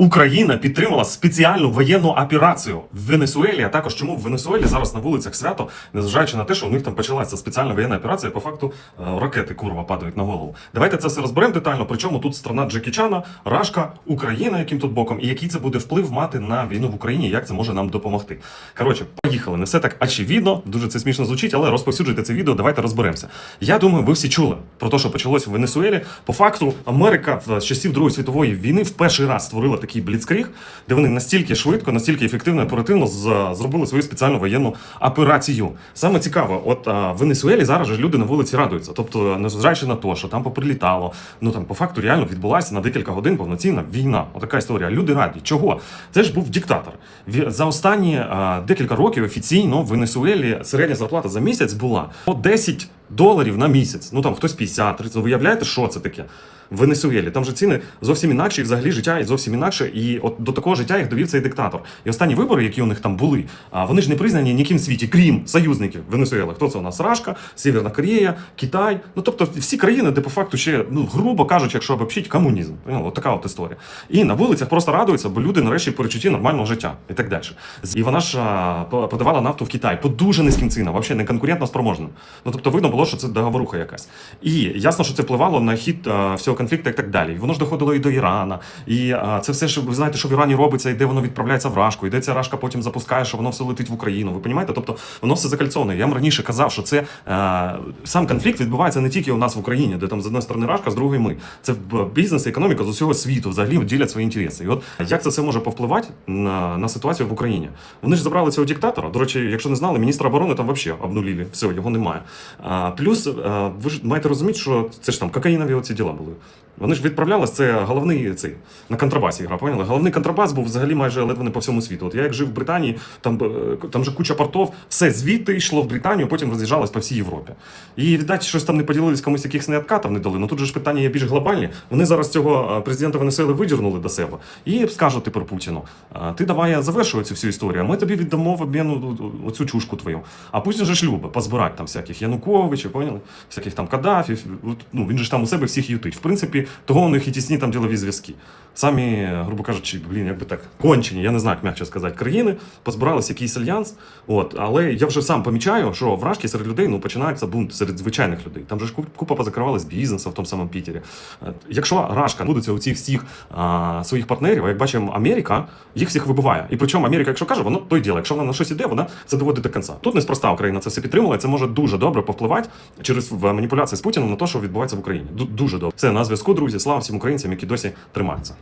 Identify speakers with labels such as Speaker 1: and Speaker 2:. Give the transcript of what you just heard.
Speaker 1: Україна підтримала спеціальну воєнну операцію в Венесуелі. А також чому в Венесуелі зараз на вулицях свято, незважаючи на те, що у них там почалася спеціальна воєнна операція, по факту е, ракети курва падають на голову. Давайте це все розберемо детально. Причому тут страна Джекі Чана, Рашка, Україна, яким тут боком, і який це буде вплив мати на війну в Україні, як це може нам допомогти. Коротше, поїхали. Не все так очевидно, дуже це смішно звучить, але розповсюджуйте це відео. Давайте розберемося. Я думаю, ви всі чули про те, що почалось в Венесуелі. По факту, Америка в- часів Другої світової війни в перший раз створила такий бліцкріг, де вони настільки швидко, настільки ефективно оперативно зробили свою спеціальну воєнну операцію. Саме цікаво, от а, в Венесуелі зараз же люди на вулиці радуються. Тобто, незважаючи на те, що там поприлітало, ну там по факту реально відбулася на декілька годин повноцінна війна. Отака історія. Люди раді. Чого? Це ж був диктатор. За останні а, декілька років офіційно в Венесуелі середня зарплата за місяць була по 10 доларів на місяць. Ну там хтось 50, 30. Ви уявляєте, що це таке? В Венесуелі. Там же ціни зовсім інакші, і взагалі життя зовсім інакше. І от до такого життя їх довів цей диктатор. І останні вибори, які у них там були, вони ж не признані ніким в світі, крім союзників Венесуели. Хто це у нас? Рашка, Северна Корея, Китай. Ну тобто всі країни, де по факту ще, ну грубо кажучи, якщо обобщить, комунізм. Ну, от така от історія. І на вулицях просто радуються, бо люди нарешті перечутті нормального життя і так далі. І вона ж подавала нафту в Китай по дуже низьким цінам, взагалі не конкурентно спроможним. Ну тобто видно було, що це договоруха якась. І ясно, що це впливало на хід а, всього конфлікту і так далі. І воно ж доходило і до Ірана. І а, це все ж ви знаєте, що в Ірані робиться, і де воно відправляється в рашку, і де ця рашка потім запускає, що воно все летить в Україну. Ви розумієте? Тобто воно все закальцоване. Я вам раніше казав, що це а, сам конфлікт відбувається не тільки у нас в Україні, де там з одної сторони рашка, з другої ми. Це бізнес і економіка з усього світу взагалі ділять свої інтереси. І от як це все може повпливати на, на ситуацію в Україні? Вони ж забрали цього диктатора. До речі, якщо не знали, міністра оборони там взагалі обнулили. Все, його немає. Плюс ви ж маєте розуміти, що це ж там кокаїнові оці діла були. Вони ж відправлялись, це головний цей на контрабасі гра, поняли? Головний контрабас був взагалі майже ледве не по всьому світу. От я як жив в Британії, там, е, там же куча портов, все звідти йшло в Британію, потім роз'їжджалось по всій Європі. І віддать, щось там не поділились комусь якихось не откатів не дали. Ну тут же ж питання є більш глобальні. Вони зараз цього е, президента Венесуели видірнули до себе і скажуть тепер Путіну: ти давай завершуй цю всю історію, ми тобі віддамо в обміну оцю чушку твою. А Путін же ж любить позбирати там всяких Януковичів, поняли? Всяких там Каддафів. Ну він же ж там у себе всіх ютить. В принципі, того у них і тісні там ділові зв'язки. Самі, грубо кажучи, блін, як би так кончені, я не знаю, як м'якше сказати, країни позбирались якийсь альянс. От, але я вже сам помічаю, що в Рашки серед людей ну починається бунт серед звичайних людей. Там же ж купа позакривалась бізнесу в тому самому Пітері. Е, Якщо Рашка будуться у цих всіх а, своїх партнерів, а як бачимо, Америка їх всіх вибиває. І причому Америка, якщо каже, воно то й діло. Якщо вона на щось іде, вона це доводить до кінця. Тут неспроста Україна це все підтримала, і це може дуже добре повпливати через маніпуляції з Путіним на те, що відбувається в Україні. Дуже добре. Це на зв'язку, друзі. Слава всім українцям, які досі тримаються.